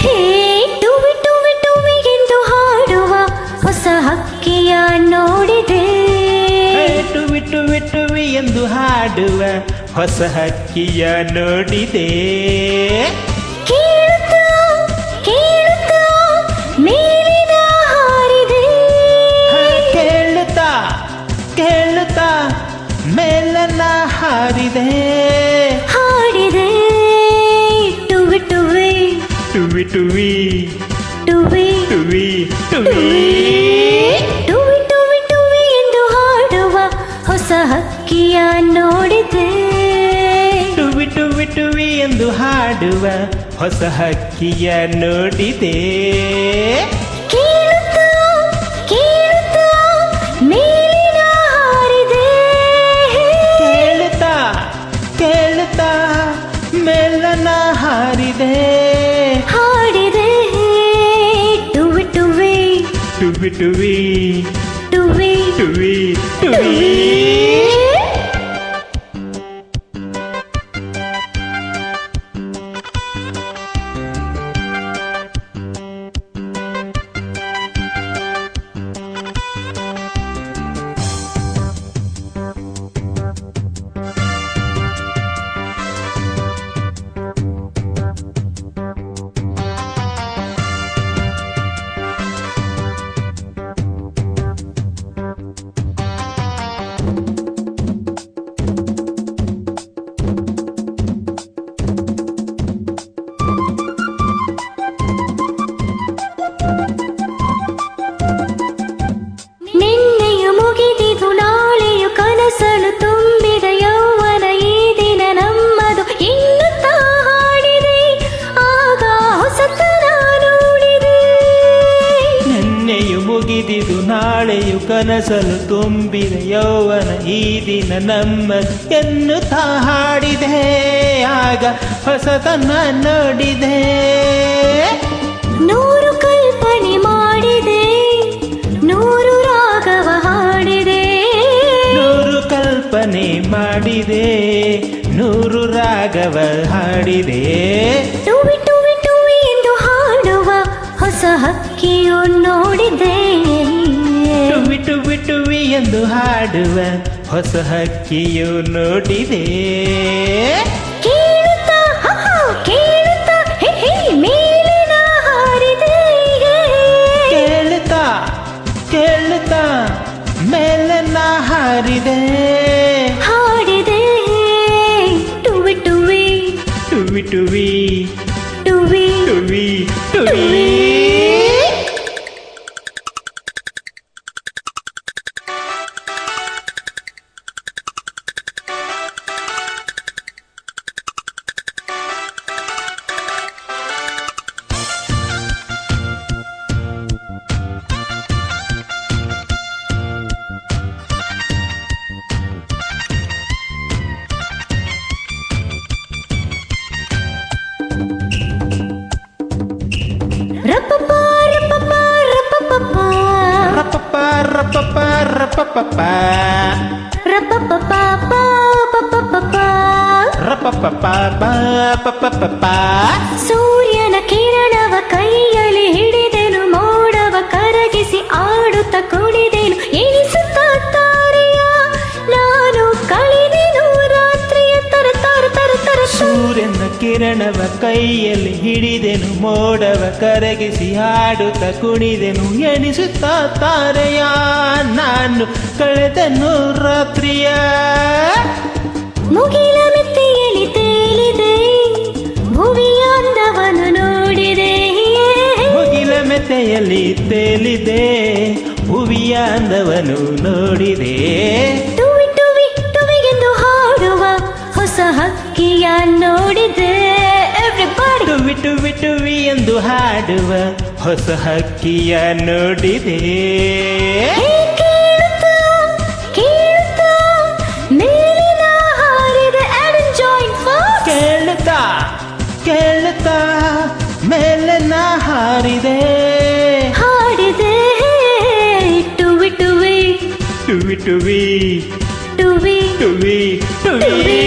ಹೇ ಟುವಿ ಟುವಿ ಟುವಿ ಎಂದು ಹಾಡುವ ಹೊಸ ಹಕ್ಕಿಯ ನೋಡಿದೆ. ಟುವಿ ಟುವಿ ಟುವಿ ಎಂದು ಹಾಡುವ ಹೊಸ ಹಕ್ಕಿಯ ನೋಡಿದೆ. టువి టువి టువి టువి టువి టువి టువి టుವಿ ಎಂದು ಹಾಡುವ ಹೊಸ ಹಕ್ಕಿಯ ನೋಡಿದೆ. టువి టువి టువి ಎಂದು ಹಾಡುವ ಹೊಸ ಹಕ್ಕಿಯ ನೋಡಿದೆ. டுவி டுவி டுவி டுவி டுவி ನಾಳೆಯು ಕನಸಲು ತುಂಬಿದ ಯೌವನ ಈ ದಿನ ನಮ್ಮ ಎನ್ನುತ್ತಾ ಹಾಡಿದೆ. ಆಗ ಹೊಸತನ ನೋಡಿದೆ. ನೂರು ಕಲ್ಪನೆ ಮಾಡಿದೆ. ನೂರು ರಾಗವ ಹಾಡಿದೆ. ನೂರು ಕಲ್ಪನೆ ಮಾಡಿದೆ. ನೂರು ರಾಗವ ಹಾಡಿದೆ. ಬಿಡುವಿ ಎಂದು ಹಾಡುವ ಹೊಸ ಹಕ್ಕಿಯು ನೋಡಿದೆ. ಕೇಳುತ್ತಾ ಕೇಳುತ್ತಾ ಮೇಲೆ ನಾ ಹಾರಿದೆ ಹಾಡಿದೆ ಟುವಿ ಟುವಿ. ಟುವಿ ಟುವಿ ಟುವಿ ಟುವಿ ಟುವಿ. ರಪಪಪ ರಪ್ಪಪ್ಪ ಪಪ್ಪಪ್ಪ ರಪಪಪ ಪಪಪಪ ಸೂರ್ಯನ ಕಿರಣವ ಕೈಯಲ್ಲಿ ಹಿಡಿದೆನು ಮೋಡವ ಕರಗಿಸಿ ಆಡುತ್ತ ಕುಡಿದೆನು ಕಿರಣವ ಕೈಯಲ್ಲಿ ಹಿಡಿದೆನು ಮೋಡವ ಕರಗಿಸಿ ಹಾಡುತ್ತ ಕುಣಿದೆನು ಎಣಿಸುತ್ತ ತಾರೆಯ ನಾನು ಕಳೆದನು ರಾತ್ರಿಯ. ಮುಗಿಲ ಮೆತ್ತೆಯಲ್ಲಿ ತೇಲಿದೆ ಭುವಿಯ ಅಂದವನು ನೋಡಿದೆ. ಮುಗಿಲ ಮೆತ್ತೆಯಲ್ಲಿ ತೇಲಿದೆ ಭುವಿಯ ಅಂದವನು ನೋಡಿದೆ. ಎಂದು ಹಾಡುವ ಹೊಸ ಹಕ್ಕಿಯ ನೋಡಿದೆ. ಕೇಳುತ್ತಾ ಕೇಳುತ್ತಾ ಮೇಲೆ ನಾ ಹಾರಿದೆ. ಹಾಡಿದೆ ಟುವಿ ಟುವಿ ಟುವಿ ಟುವಿ ಟುವಿ ಟುವಿ ಟುವಿ